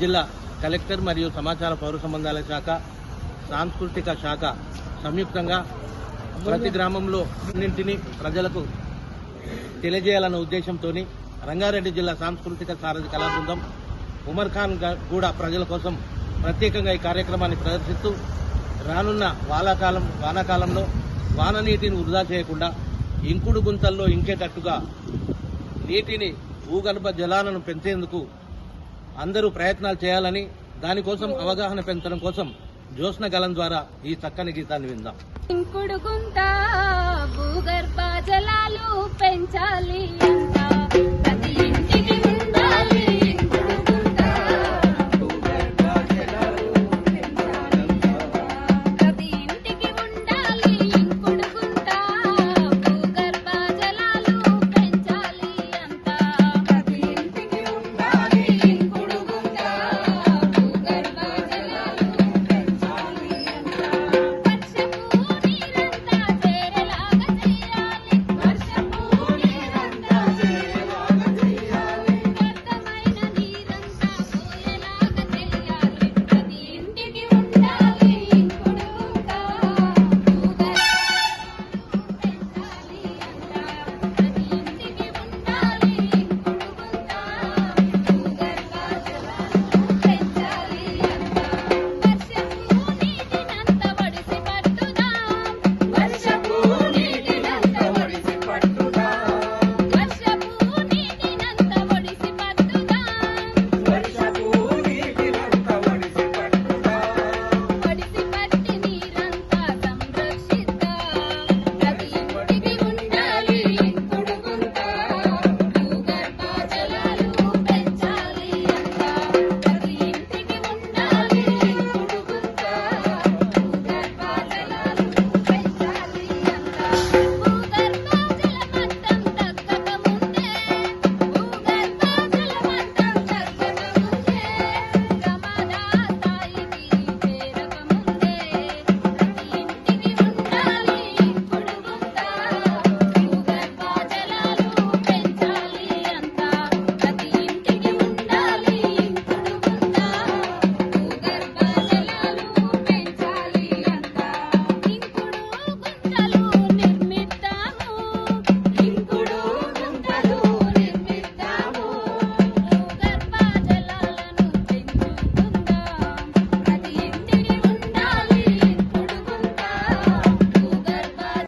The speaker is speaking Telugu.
జిల్లా కలెక్టర్ మరియు సమాచార పౌర సంబంధాల శాఖ సాంస్కృతిక శాఖ సంయుక్తంగా ప్రతి గ్రామంలో అన్నింటినీ ప్రజలకు తెలియజేయాలన్న ఉద్దేశంతో రంగారెడ్డి జిల్లా సాంస్కృతిక సారథి కళాబృందం ఉమర్ ఖాన్ కూడా ప్రజల కోసం ప్రత్యేకంగా ఈ కార్యక్రమాన్ని ప్రదర్శిస్తూ రానున్న వానాకాలం వానాకాలంలో వాన నీటిని వృధా చేయకుండా ఇంకుడు గుంతల్లో ఇంకేటట్టుగా నీటిని భూగర్భ జలాలను పెంచేందుకు అందరూ ప్రయత్నాలు చేయాలని దానికోసం అవగాహన పెంచడం కోసం జ్యోత్స్న గలం ద్వారా ఈ చక్కని గీతాన్ని విందాం. ఇంకుడు భూగర్భ జలాలు పెంచాలి.